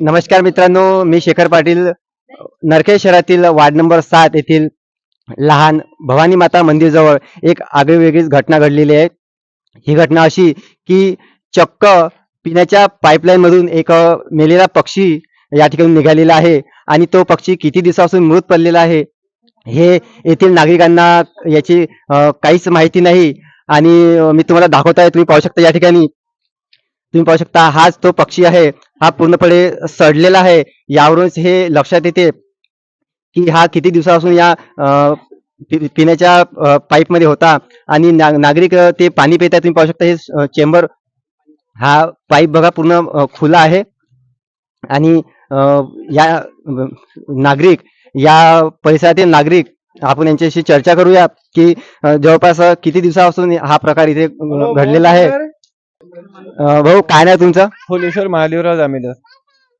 नमस्कार मित्रांनो मी शेखर पाटील. नरखेड शहरातील वार्ड नंबर सात येथील लहान भवानी माता मंदिरजवळ एक आगळीवेगळीच घटना घडलेली आहे. ही घटना अशी की चक्क पिण्याच्या पाईपलाईन मधून एक मेलेला पक्षी या ठिकाणी निघालेला आहे आणि तो पक्षी किती दिवसापासून मृत पडलेला आहे हे येथील नागरिकांना याची काहीच माहिती नाही आणि मी तुम्हाला दाखवत आहे तुम्ही पाहू शकता या ठिकाणी. तुम्ही पाहू शकता हाच तो पक्षी आहे. हा पूर्णपणे सडलेला आहे. यावरूनच हे लक्षात येते की हा किती दिवसापासून या पिण्याच्या पाईपमध्ये होता आणि ना- नागरिक ते पाणी पित तुम्ही पाहू शकता हे चेंबर हा पाईप बघा पूर्ण खुला आहे. आणि या नागरिक या परिसरातील नागरिक आपण यांच्याशी चर्चा करूया की जवळपास किती दिवसापासून हा प्रकार इथे घडलेला आहे? भाऊ काय नाही तुमचं? फुलेश्वर महादेवराव दामेदर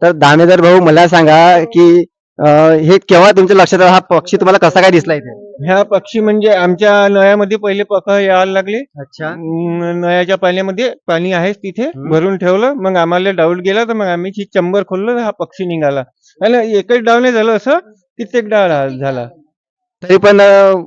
तर दामेदर भाऊ मला सांगा की अं, हे केव्हा तुमच्या लक्षात आलं? हा पक्षी तुम्हाला कसा काय दिसला इथे? ह्या पक्षी म्हणजे आमच्या नळ्यामध्ये पहिले पख यायला लागले. अच्छा. नळ्याच्या पाण्यामध्ये पाणी आहेच तिथे हम्म. भरून ठेवलं. मग आम्हाला डाऊट गेला तर मग आम्ही ती चंबर खोललं तर हा पक्षी निघाला. आणि एकच डाव नाही झालं असं कित्येक डाव झा- झाला. तरी पण अं,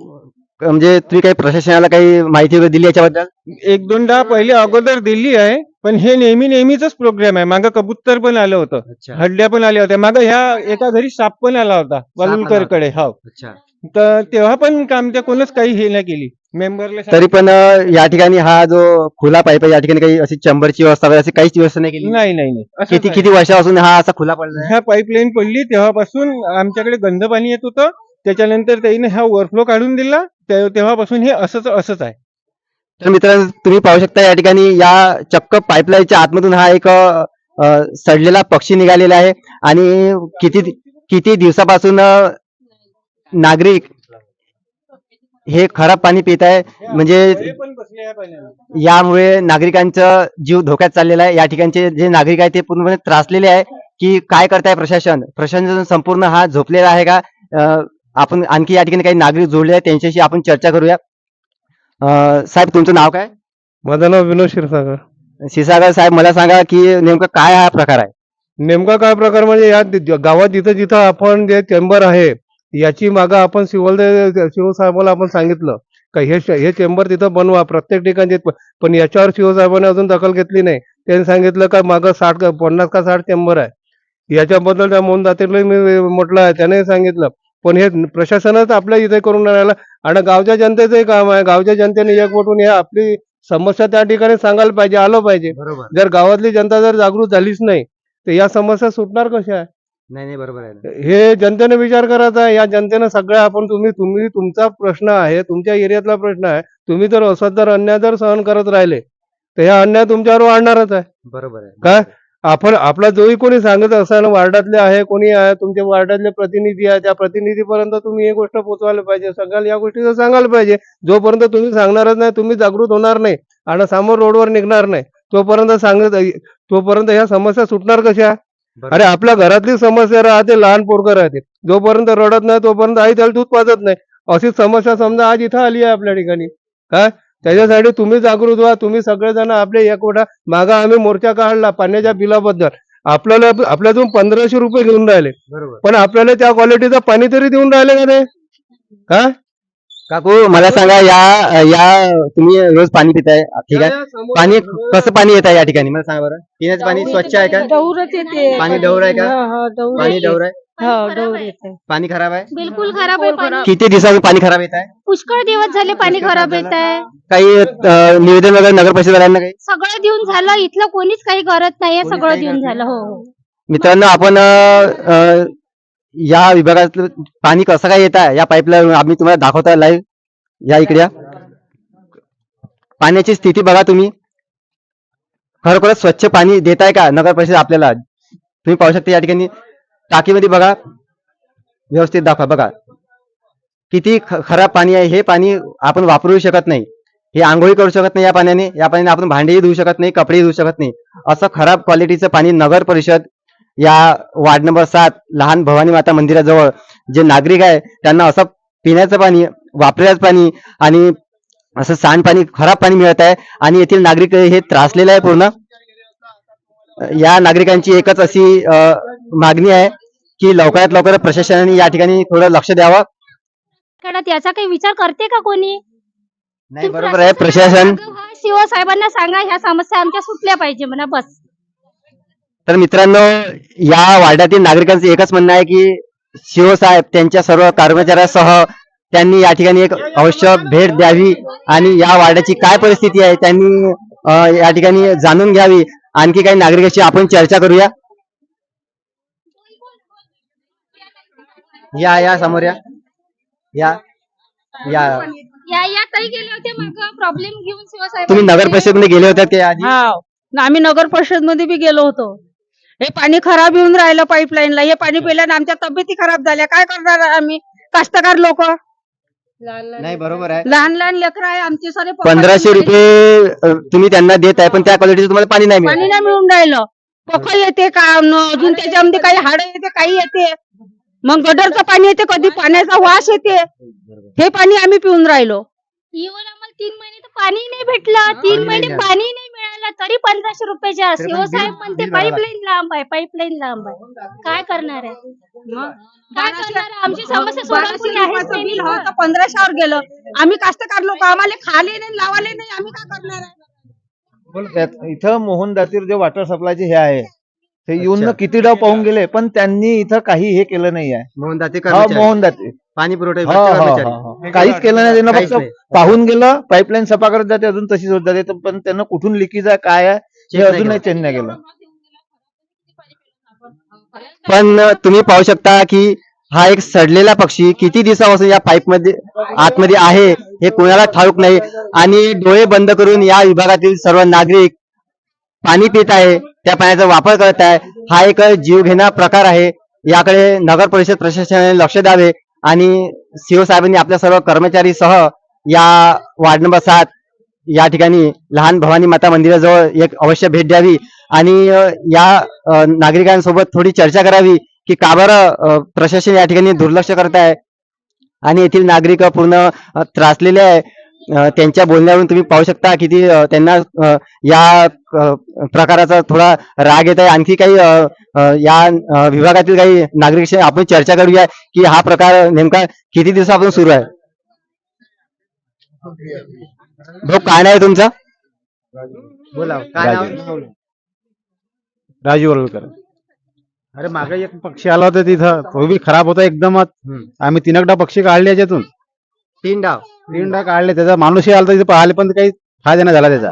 म्हणजे तुम्ही काही प्रशासनाला काही माहिती वगैरे दिली याच्याबद्दल? एक दोन डाव पहिले अगोदर दिली आहे पण हे नेहमी नेहमीच प्रोग्राम आहे. मागं कबूतर पण आलं होतं. हड्ड्या पण आल्या होत्या. मागं ह्या एका घरी साप पण आला होता वालुलकरकडे हो. अच्छा. तर तेव्हा पण काम त्या कोणच काही हे नाही केली. मेंबरला तरी पण अं, या ठिकाणी हा जो खुला पाईप आहे या ठिकाणी काही अशी चंबरची व्यवस्था वगैरे अशी काहीच व्यवस्था नाही केली? नाही नाही नाही. असंच किती आहे. किती वर्षापासून हा असा खुला पडला आहे? ह्या पाईपलाईन पडली तेव्हापासून आमच्याकडे गंध पाणी येत होतं. त्याच्यानंतर त्याने हा ओव्हरफ्लो काढून दिला. ते- तेव्हापासून हे असंच असंच आहे. तर मित्रांनो तुम्ही पाहू शकता या ठिकाणी या चक्क पाईपलाईनच्या आतमधून हा एक सडलेला पक्षी निघालेला आहे. आणि किती किती दिवसापासून नागरिक हे खराब पाणी पित आहे. म्हणजे यामुळे नागरिकांचा जीव धोक्यात चाललेला आहे. या ठिकाणचे जे नागरिक आहे ते पूर्णपणे त्रासलेले आहे. की काय करताय प्रशासन? प्रशासन संपूर्ण हा झोपलेला आहे का? अं, आपण आणखी या ठिकाणी काही नागरिक जोडले आहेत त्यांच्याशी आपण चर्चा करूया. अं, साहेब तुमचं नाव काय? माझं नाव विनोद क्षीरसागर. शिसागर साहेब मला सांगा की नेमकं काय हा प्रकार आहे? नेमका काय प्रकार म्हणजे या दि- गावात जिथं जिथं आपण जे चेंबर आहे याची मागं आपण सिव्हल शिवसाहेबाला आपण सांगितलं. का हे श- हे चेंबर तिथं बनवा प्रत्येक ठिकाणी प- पण याच्यावर शिवसाहेबांनी अजून दखल घेतली नाही. त्यांनी सांगितलं का मागं साठ का- पन्नास का साठ चेंबर आहे. याच्याबद्दल त्या मोहन दातेला मी म्हटलं आहे त्याने सांगितलं. पण हे प्रशासनच आपल्या इथे करून राहिलं. आणि गावच्या जनतेचंही काम आहे. गावच्या जनतेने एकवटून हे आपली समस्या त्या ठिकाणी सांगायला पाहिजे आलं पाहिजे. बरोबर. जर गावातली जनता जर जागृत झालीच नाही तर या समस्या सुटणार कशा नाही नाही बरोबर आहे हे जनतेने विचार करायचा आहे. या जनतेनं सगळ्या आपण तुम्ही तुम्ही तुमचा प्रश्न आहे तुमच्या एरियातला प्रश्न आहे. तुम्ही जर असत जर अन्याय जर सहन करत राहिले तर ह्या अन्याय तुमच्यावर वाढणारच आहे. बरोबर आहे. काय आपण आपला जोही कोणी सांगत असाल वार्डातले आहे कोणी आहे तुमचे वार्डातले प्रतिनिधी आहे त्या प्रतिनिधीपर्यंत तुम्ही ही गोष्ट पोहोचवायला पाहिजे. सगळ्या या गोष्टीचं सांगायला पाहिजे. जोपर्यंत तुम्ही सांगणारच नाही तुम्ही जागृत होणार नाही आणि समोर रोडवर निघणार नाही. तोपर्यंत सांगत तोपर्यंत ह्या समस्या सुटणार कशा? अरे आपल्या घरातली समस्या राहते लहान पोरगं राहते. जोपर्यंत रडत नाही तोपर्यंत आई त्याला दूध पाजत नाही. अशी समस्या समजा आज इथं आली आहे आपल्या ठिकाणी. काय? त्याच्यासाठी तुम्ही जागृत व्हा. तुम्ही सगळेजण आपले एकवटा मागा आम्ही मोर्चा काढला पाण्याच्या बिलाबद्दल. आपल्याला आपल्यातून पंधराशे रुपये घेऊन राहिले. पण आपल्याला त्या क्वालिटीचं पाणी तरी देऊन राहिले का ते काय काकू मला सांगा या या तुम्ही रोज पाणी पिताय ठीक आहे? पाणी कसं पाणी येत आहे या ठिकाणी? मला सांगा बरं. पिण्याचं पाणी स्वच्छ आहे का? पाणी डौर आहे का? हा, हा, पाणी. डौर आहे? हो डौर येते पाणी खराब आहे? बिलकुल खराब आहे पाणी. किती दिवसापासून पाणी खराब येत आहे? पुष्कळ दिवस झाले पाणी खराब येत आहे. काही अं, निवेदन वगैरे नगर काही? सगळं देऊन झालं. इथलं कोणीच काही करत नाहीये. कोणी सगळं काही देऊन करत झालं. हो हो. मित्रांनो आपण अं, अं, या विभागातलं पाणी कसं काय येत आहे? या पाईपलाईन आम्ही तुम्हाला दाखवतोय लाईव्ह या इकडे या. पाण्याची स्थिती बघा तुम्ही. खरोखरच स्वच्छ पाणी देत आहे का नगर परिषद आपल्याला? तुम्ही पाहू शकता या ठिकाणी. टाकीमध्ये बघा. व्यवस्थित दाखवा. बघा. किती ख- खराब पाणी आहे. हे पाणी आपण वापरू शकत नाही. हे आंघोळी करू शकत नाही या पाण्याने. या पाण्याने आपण भांडेही धुवू शकत नाही कपडेही धुवू शकत नाही. असं खराब क्वालिटीचं पाणी नगर परिषद या वार्ड नंबर सात लहान भवानी माता मंदिराजवळ जे नागरिक आहे त्यांना असं पिण्याचं पाणी वापरायचं पाणी आणि असं सांडपाणी खराब पाणी मिळत आहे आणि येथील नागरिक हे त्रासलेलं आहे पूर्ण. या नागरिकांची एकच अशी मागणी आहे की लवकरात लवकर प्रशासनाने या ठिकाणी थोडं लक्ष द्यावं. कडत याचा काही विचार करते का कोणी? नाही बरोबर आहे प्रशासन मागं व्हा, शिव साहेबांना सांगा ह्या समस्या आमच्या सुटल्या पाहिजे म्हणा बस. तर मित्रांनो या वार्डातील नागरिकांचं एकच म्हणणं आहे की शिवसाहेब त्यांच्या सर्व कर्मचाऱ्यासह त्यांनी या ठिकाणी एक अवश्य भेट द्यावी आणि या वार्डाची काय परिस्थिती आहे त्यांनी या ठिकाणी जाणून घ्यावी. आणखी काही नागरिकांशी आपण चर्चा करूया. या या समोर या. या. या. या या ताई गेले होते मग. प्रॉब्लेम घेऊन तुम्ही नगर परिषदमध्ये गेले होते ते आधी? हा आम्ही नगर परिषदमध्ये बी गेलो होतो. हे पाणी खराब येऊन राहिलं पाईपलाईनला हे पाणी पिल्याने आमच्या तब्येती खराब झाल्या. काय करणार आम्ही? कास्तकार लोक. नाही बरोबर आहे. लहान लहान लेकर आहे आमचे सारे पप्पा. पंधराशे रुपये अं, तुम्ही त्यांना देत आहे पण त्या क्वालिटीचं तुम्हाला पाणी नाही मिळत. पाणी नाही मिळून राहिलं. पख येते का? न अजून त्याच्यामध्ये काही हाड येते काही येते. मग गडरचं पाणी येते कधी पाण्याचा वास येते. हे पाणी आम्ही पिऊन राहिलो. आम्हाला तीन महिने तर पाणी नाही भेटलं. तीन महिने नाही पाणी नाही मिळालं तरी पंधराशे रुपयाचे तरी पण शिव साहेब बिल- म्हणते पाईपलाईन लांब आहे पाईपलाईन लांब आहे. काय करणार आहे? काय करणार आहे? आमची समस्या सोडवायला कोणी आहेच नाही बिल ना. होतं पंधराशेवर गेलं. आम्ही कास्तकार लोक आम्हाला खाले नाही लावाले नाही आम्ही काय करणार आहे? त्यात- इथं मोहन दातीर जे वॉटर सप्लायचे हे आहे ते येऊन. किती डाव पाहून गेले पण त्यांनी इथं काही हे केलं नाही आहे मोहन दाते हा कर्मचारी मोहन दाते पाणी पुरवठा हा, विभागाचे हा, कर्मचारी. हा, हा. काहीच केलं नाही त्यांना काहीच फक्त. पाहून गेलं पाईपलाईन सफा करत जाते अजून तशीच होत जाते तर पण त्यांना कुठून लिकीज आहे काय आहे हे नाही. चेंज नाही केलं पण तुम्ही पाहू शकता की हा एक सडलेला पक्षी किती दिवसापासून या पाईपमध्ये आतमध्ये आहे हे कोणाला ठाऊक नाही आणि डोळे बंद करून या विभागातील सर्व नागरिक पाणी पित आहे त्या पाण्याचा वापर करत आहे. हा एक जीवघेणा प्रकार आहे. याकडे नगर परिषद प्रशासनाने लक्ष द्यावे आणि शिवसाहेबांनी आपल्या सर्व कर्मचारी सह या वार्ड नंबर सात या ठिकाणी लहान भवानी माता मंदिराजवळ एक अवश्य भेट द्यावी आणि या नागरिकांसोबत थोडी चर्चा करावी की का बरं प्रशासन या ठिकाणी दुर्लक्ष करत आहे. आणि येथील नागरिक पूर्ण त्रासलेले आहे. त्यांच्या बोलण्यावरून तुम्ही पाहू शकता किती त्यांना या प्रकाराचा थोडा राग येत आहे आणखी काही या विभागातील काही नागरिकांशी आपण चर्चा करूया की हा प्रकार नेमका किती दिवसापासून सुरू आहे? भाऊ काय नाव आहे तुमचं? बोला काय नाव? राजू. वरळकर. अरे मागे एक पक्षी आला होता तिथं. तो बी खराब होता एकदमच. आम्ही तीन एकदा पक्षी काढले याच्यातून. तीन डाव तीनदा काढले त्याचा माणूसही आला तिथे पाहिले पण काही फायदा नाही झाला त्याचा.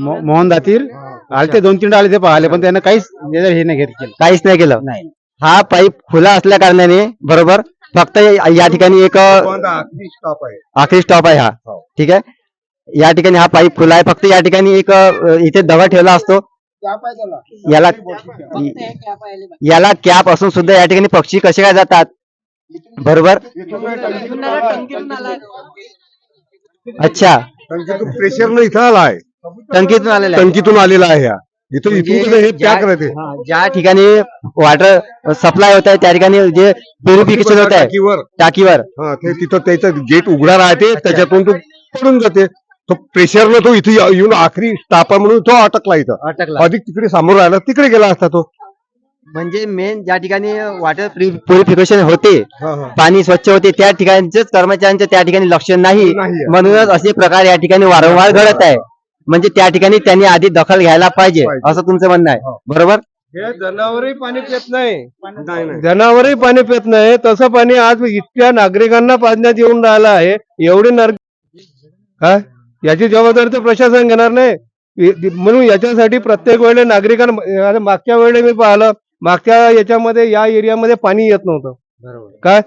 मो- मोहन दातीर आलते दोन तीनदा आले ते पाहिले पण त्यानं काहीच त्याचं हे नाही घेत केलं. काहीच नाही केलं. नाही. हा पाईप खुला असल्या कारणाने बरोबर फक्त या या ठिकाणी एक अ, आखरी स्टॉप आहे. हा. ठीक आहे? या ठिकाणी हा पाईप खुला आहे. फक्त या ठिकाणी एक अ, इथे दगड ठेवला असतो. याला याला कॅप असून सुद्धा या ठिकाणी पक्षी कसे काय जातात? बरोबर? अच्छा. प्रेशरनं इथं आलाय. टंकीतून आलेला आहे. टंकीतून आलेला आहे हा. इथं म्हणजे इथून कसं हे ज्या- पॅक राहते हा, ज्या ठिकाणी वॉटर सप्लाय होत आहे त्या ठिकाणी जे प्युरिफिकेशन होत आहे टाकीवर. टाकीवर. हा ते तिथं त्याचं गेट उघडा राहते त्याच्यातून तो पडून जाते. तो प्रेशरनं तो इथे येऊ- येऊन आखरी स्टापा म्हणून तो अटकला इथं. अटकला. अधिक तिकडे समोर राहिला तिकडे गेला असता तो. म्हणजे मेन ज्या ठिकाणी वॉटर प्युरिफिकेशन होते हा, हा. पाणी स्वच्छ होते त्या ठिकाणचेच कर्मचाऱ्यांचे त्या ठिकाणी लक्ष नाही. म्हणूनच असे प्रकार या ठिकाणी वारंवार घडत आहे. म्हणजे त्या ठिकाणी त्यांनी आधी दखल घ्यायला पाहिजे. असं तुमचं म्हणणं आहे. बरोबर? हे जनावरही पाणी पित नाही. नाही, नाही. जनावरही पाणी पित नाही. तसं पाणी आज इतक्या नागरिकांना पाजण्यात येऊन राहिलं आहे. एवढी नर काय? याची जबाबदारी तर प्रशासन घेणार नाही. म्हणून याच्यासाठी प्रत्येक वेळेला नागरिकांना मागच्या वेळेला मी पाहिलं मागच्या याच्यामध्ये या एरियामध्ये पाणी येत नव्हतं. काय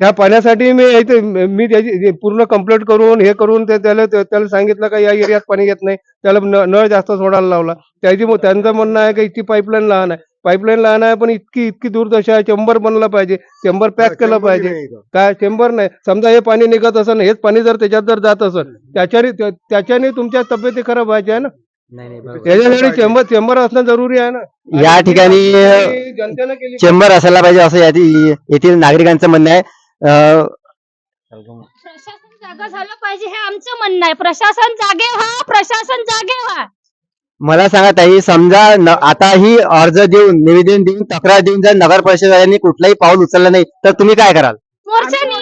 त्या पाण्यासाठी मी इथे मी त्याची पूर्ण कंप्लेंट करून हे करून ते त्याला त्याला सांगितलं का या एरियात पाणी येत नाही. त्याला नळ जास्त सोडायला लावला. त्याची मग त्यांचं म्हणणं आहे की इतकी पाईपलाईन लहान आहे. पाईपलाईन लहान आहे पण इतकी इतकी दूरदशा आहे चेंबर बनलं पाहिजे. चेंबर पॅक केलं पाहिजे. काय चेंबर नाही. समजा हे पाणी निघत असेल हेच पाणी जर त्याच्यात जर जात असेल त्याच्याने त्या- त्याच्याने तुमच्या तब्येती खराब व्हायच्या आहे ना? त्याच्यासाठी चेंबर चेंबर असणं जरुरी आहे ना. या ठिकाणी आणि जनतेनं केली चेंबर असायला पाहिजे असं याची- येथील नागरिकांचं म्हणणं आहे. अं, प्रशासन जागा झालं पाहिजे हे आमचं म्हणणं आहे. प्रशासन जागे व्हा प्रशासन जागे व्हा. मला सांगा ताई समजा न- आता ही अर्ज देऊन निवेदन देऊन तक्रार देऊन जर नगर परिषदांनी कुठलाही पाऊल उचललं नाही तर तुम्ही काय कराल? मोर्चानी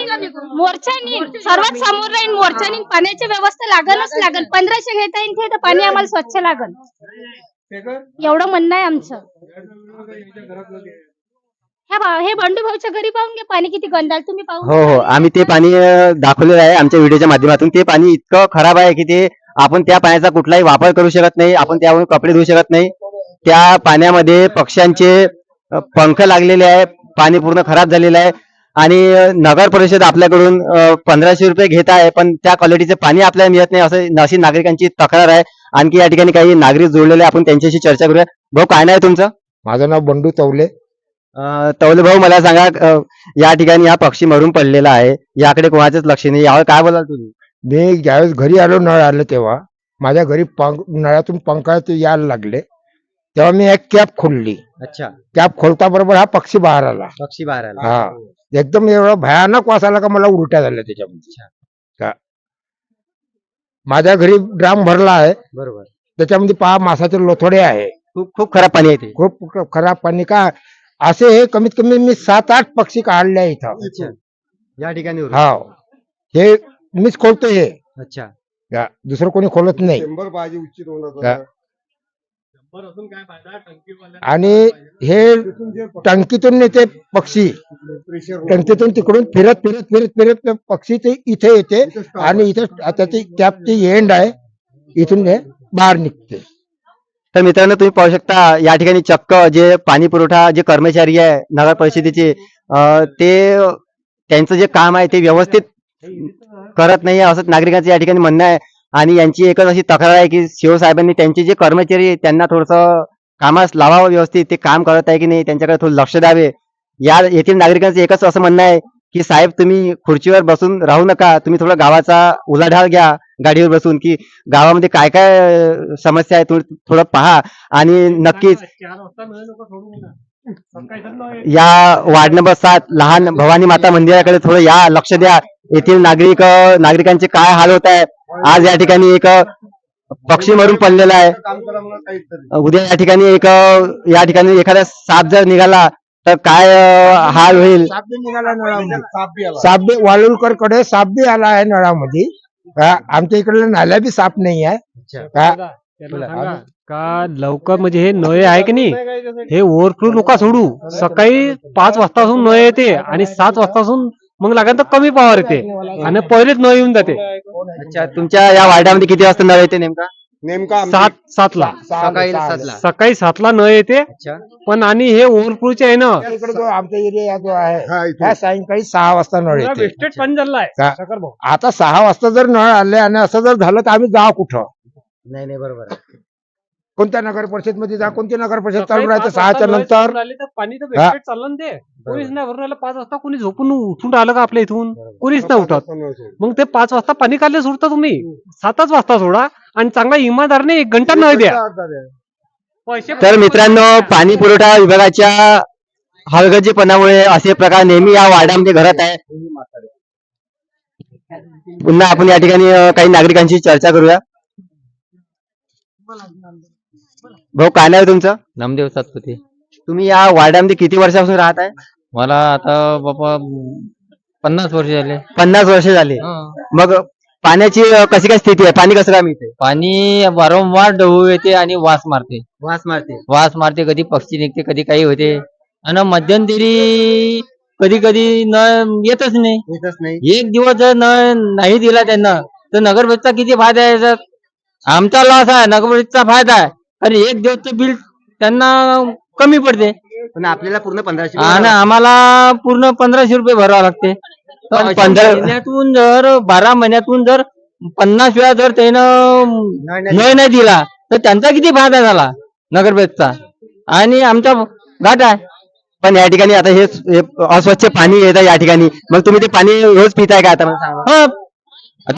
मोर्चानी सर्वात समोर राहीन मोर्चानी. पाण्याची व्यवस्था लागलच लागल. पंधराशे घेता येईल ते तर पाणी आम्हाला स्वच्छ लागल. एवढं म्हणणं आहे आमचं. हे बंडू भाऊच्या घरी पाहून घ्या पाणी किती गंधाल. तुम्ही पाहून हो हो. आम्ही ते पाणी अं, दाखवलेलं आहे आमच्या व्हिडिओच्या माध्यमातून. ते पाणी इतकं खराब आहे की ते आपण त्या पाण्याचा कुठलाही वापर करू शकत नाही आपण त्यावरून कपडे धुवू शकत नाही. त्या पाण्यामध्ये पक्ष्यांचे अं, पंख लागलेले आहे पाणी पूर्ण खराब झालेलं आहे. आणि नगर परिषद आपल्याकडून पंधराशे रुपये घेत आहे पण त्या क्वालिटीचे पाणी आपल्याला मिळत नाही असं अशी नागरिकांची तक्रार आहे. आणखी या ठिकाणी काही नागरिक जोडलेले आपण त्यांच्याशी चर्चा करूया. भाऊ काय नाही तुमचं? माझं नाव बंडू तवले. तवले भाऊ मला सांगा या ठिकाणी हा पक्षी मरून पडलेला आहे. याकडे कोणाचंच लक्ष नाही. यावर काय बोलाल तुम्ही? मी ज्यावेळेस घरी आलो नळ आलं तेव्हा माझ्या घरी पंख नळातून पंखात यायला लागले. तेव्हा मी एक कॅप खोलली. अच्छा. कॅप खोलता बरोबर हा पक्षी बाहेर आला. पक्षी बाहेर आला. हा. एकदम एवढा भयानक वास आला का मला उलट्या झाल्या त्याच्यामध्ये. का- माझ्या घरी ड्राम भरला आहे. बरोबर. त्याच्यामध्ये पहा मासाचे लोथोडे आहे. खूप खूप खराब पाणी आहे ते. खूप खराब पाणी का? असे हे कमीत कमी मी सात आठ पक्षी काढले आहे इथं या ठिकाणी हा. हे मीच खोलतो हे. अच्छा. दुसरं कोणी खोलत नाही. शंभर पाहिजे उचित का- होणार आणि हे टंकीतून येते पक्षी टंकीतून तिकडून फिरत फिरत फिरत फिरत पक्षी ते इथे येते आणि इथे त्याची कॅपची एंड आहे. इथून हे बाहेर निघते. तर मित्रांनो तुम्ही पाहू शकता या ठिकाणी चक्क जे पाणी पुरवठा जे कर्मचारी आहे नगर परिषदेचे ते त्यांचं जे काम आहे ते व्यवस्थित करत नाही असं नागरिकांचं या ठिकाणी म्हणणं आहे. आणि यांची एकच अशी तक्रार आहे की शिवसाहेबांनी त्यांचे जे कर्मचारी त्यांना थोडंसं कामास लावावं व्यवस्थित ते काम करत आहे की नाही त्यांच्याकडे थोडं लक्ष द्यावे. या येथील नागरिकांचं एकच असं म्हणणं आहे की साहेब तुम्ही खुर्चीवर बसून राहू नका तुम्ही थोडा गावाचा उलाढाल घ्या गाडीवर बसून की गावामध्ये काय काय समस्या आहे थोडं पहा. आणि नक्कीच या वार्ड नंबर सात लहान भवानी माता मंदिराकडे थोडं या लक्ष द्या. येथील नागरिक नागरिकांचे काय हाल होत आहे आज या ठिकाणी एक पक्षी मरून पडलेला आहे. उद्या या ठिकाणी एक या ठिकाणी एखादा साप जर निघाला तर काय हाल होईल? साप बी निघाला नळामध्ये. साप बी वाळुलकरकडे साप बी आला आहे नळामध्ये. हा, आमच्या इकडे नाल्या बी साप नाही आहे. हा, का लवकर म्हणजे हे नळे आहे की नाही? हे ओव्हरफ्लो नका सोडू. सकाळी पाच वाजतापासून नळ येते आणि सात वाजतापासून मग लागेल तर कमी पॉवर येते. आणि पहिलेच नळ येऊन जाते. अच्छा तुमच्या या वार्डामध्ये किती वाजता नळ येते नेमका? नेमका सात सातला. सकाळी सहा- सातला. सकाळी सातला नळ येते. अच्छा. पण आणि हे ओव्हरफ्लोचे आहे ना आमच्या इकडे जो आमचा एरिया जो आहे हा, इथून. सायंकाळी सहा वाजता नळ येते. वेस्टेड पाणी झालं आहे का- शंकर भाऊ. आता सहा वाजता जर नळ आले आणि असं जर झालं तर आम्ही जाऊ कुठं? नाही नाही बरोबर आहे. कोणत्या नगर परिषदमध्ये जा कोणती नगर परिषद चालू राहते? सहाच्या नंतर? तर पाणी तर चाललं ना ते. कोणीच नाही भरून राहिलं पाच वाजता कोणी झोपून उठून राहिलं का आपल्या इथून? कोणीच नाही उठत. मग ते पाच वाजता पाणी काढले सोडता तुम्ही. सातच वाजता सोडा आणि चांगला इमानदारने एक घंटा नळ द्या. पैसे तर मित्रांनो पाणी पुरवठा विभागाच्या हलगर्जीपणामुळे असे प्रकार नेहमी या वार्डामध्ये घडत आहे. पुन्हा आपण या ठिकाणी अं, काही नागरिकांशी चर्चा करूया. भाऊ काय नाव आहे तुमचं? नामदेव सातपुते. तुम्ही या वार्डामध्ये किती वर्षापासून राहत आहे? मला आता बाबा पन्नास वर्ष झाले. पन्नास वर्ष झाले. मग पाण्याची अं, कशी काय स्थिती आहे? पाणी कसं काय मिळते पाणी वारंवार डहू येते आणि वास मारते. वास मारते. वास मारते कधी पक्षी निघते कधी काही होते. आणि मध्यंतरी कधी कधी नळ येतच नाही. येतच नाही. एक दिवस जर नळ नाही दिला त्यांना तर नगरपरिषदचा किती फायदा आहे सर? आमचा लॉस आहे नगरपरिषदचा फायदा आहे. कारण एक दिवसचं बिल त्यांना कमी पडते. पण आपल्याला पूर्ण पंधराशे आणि आम्हाला पूर्ण पंधराशे रुपये भरावं लागते. तर पण अशा पंधरा- महिन्यातून जर बारा महिन्यातून जर पन्नास वेळा जर त्यानं नळ नाही दिला तर त्यांचा किती फायदा झाला नगरपरिषदचा आणि आमचा घाट आहे. पण या ठिकाणी आता हे हे अस्वच्छ पाणी येत आहे या ठिकाणी. मग तुम्ही ते पाणी रोज पिताय का आता? मला सांगा. हो